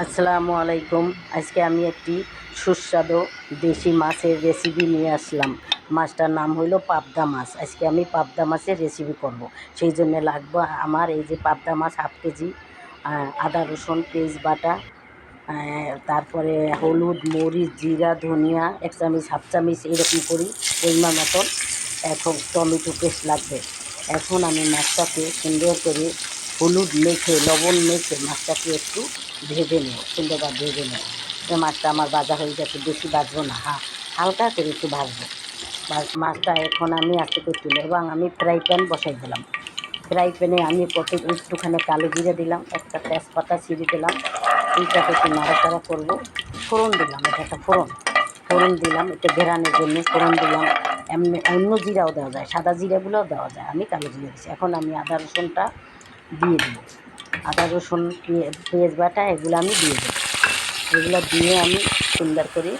আসসালামু আলাইকুম। আজকে আমি একটি সুস্বাদু দেশি মাছের রেসিপি নিয়ে আসলাম। মাছটার নাম হলো পাবদা মাছ। আজকে আমি পাবদা মাছের রেসিপি করব। সেই জন্য লাগবে আমার এই যে পাবদা মাছ, হাফ কেজি আদা, রসুন, পেঁয়াজ, বাটা তারপরে হলুদ, মরিচ, জিরা, ধনিয়া, এক চামচ, হাফ চামিচ এরকম করি পরিমাণ মতন। এখন টমেটো পেস্ট লাগবে। এখন আমি মাছটাকে সুন্দর করে হলুদ মেখে, লবণ মেখে মাছটাকে একটু ভেজে নেব সুন্দরভাবে ভেজে নেব মাছটা আমার ভাজা হয়ে গেছে, বেশি ভাজবো না, হা, হালকা করে একটু ভাজবো। মাছটা এখন আমি আস্তে করে তুলে এবং আমি ফ্রাই প্যান বসাই দিলাম। ফ্রাই প্যানে আমি কত একটুখানি কালো জিরে দিলাম, একটা তেজপাতা ছিঁড়ে দিলাম এইটাকে একটু নাড়াচাড়া করব। ফোড়ন দিলাম, এটা একটা ফোড়ন। ফোড়ন দিলাম একটু ঘেরানোর জন্য ফোড়ন দিলাম। এমনি, অন্য জিরাও দেওয়া যায়, সাদা জিরাগুলোও দেওয়া যায়, আমি কালো জিরা দিচ্ছি এখন আমি আদা রসুনটা দিয়ে দেবো আদা, রসুন, পেঁয়াজ বাটা, এগুলো আমি দিয়ে দেবো। এগুলো দিয়ে আমি সুন্দর করে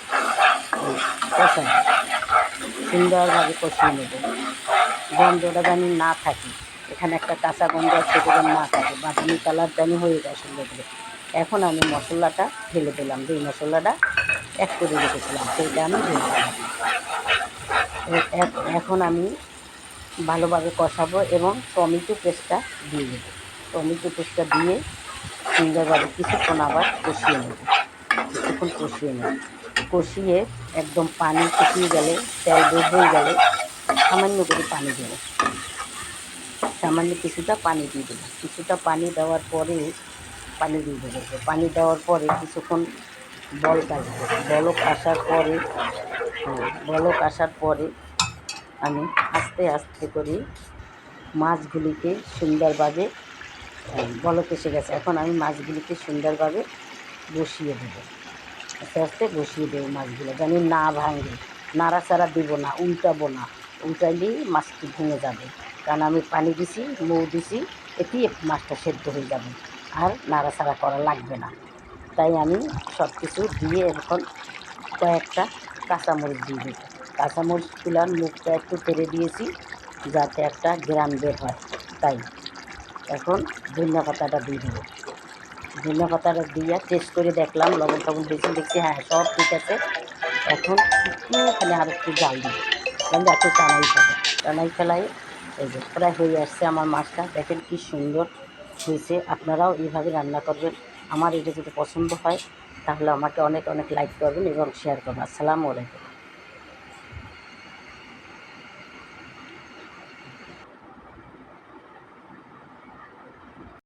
কষাই সুন্দরভাবে কষিয়ে নেব। গন্ধটা যেন না থাকে। এখানে একটা কাঁচা গন্ধ সেটা যেন না থাকে। বাদামি কালার যেন হয়ে যায় সুন্দর করে। এখন আমি মশলাটা ঢেলে দিলাম। যেই মশলাটা এক করে রেখেছিলাম, সেইটা আমি ঢেলে দিলাম। এখন আমি ভালোভাবে কষাবো এবং টমেটো পেস্টটা দিয়ে দেবো। টমেটো পেস্টটা দিয়ে সুন্দরভাবে কিছুক্ষণ আবার কষিয়ে নেব। কিছুক্ষণ কষিয়ে নেব। কষিয়ে একদম পানি শুকিয়ে গেলে, তেল বের হয়ে গেলে সামান্য করে পানি দেবো। সামান্য কিছুটা পানি দিয়ে দেবো। কিছুটা পানি দেওয়ার পরে পানি দিয়ে দেবো। পানি দেওয়ার পরে কিছুক্ষণ বলক আসবে বলক আসার পরে, বলক আসার পরে আমি আস্তে আস্তে করে মাছগুলিকে সুন্দরভাবে বলক এসে গেছে এখন আমি মাছগুলিকে সুন্দরভাবে বসিয়ে দেবো। আস্তে আস্তে বসিয়ে দেবো মাছগুলো, যেন না ভাঙে। নাড়াচাড়া দেবো না, উল্টাবো না। উল্টাইলেই মাছটি ভেঙে যাবে। কারণ আমি পানি দিছি, মৌ দিছি, এতেই মাছটা সেদ্ধ হয়ে যাবে। আর নাড়াচাড়া করা লাগবে না। তাই আমি সব কিছু দিয়ে এখন কয়েকটা কাঁচামরিচ দিয়ে দেবো। কাঁচামরিচগুলার মুখটা একটু তেড়ে দিয়েছি, যাতে একটা গ্রাম বের হয়। তাই। এখন ধনিয়া পাতাটা দিয়ে দেবো। ধনিয়া পাতাটা দিয়ে টেস্ট করে দেখলাম, লবণ টবণ দিয়েছি দেখছি হ্যাঁ সব ঠিক আছে। এখন একটুখানি আর একটু জাল দিই কারণ একটু টানাই ফেলে টানাই ফেলাই এই যে প্রায় হয়ে আসছে আমার মাছটা। দেখেন কি সুন্দর হয়েছে। আপনারাও এইভাবে রান্না করবেন। আমার এটা যদি পছন্দ হয়, তাহলে আমাকে অনেক অনেক লাইক করবেন এবং শেয়ার করবেন। আসসালামু আলাইকুম।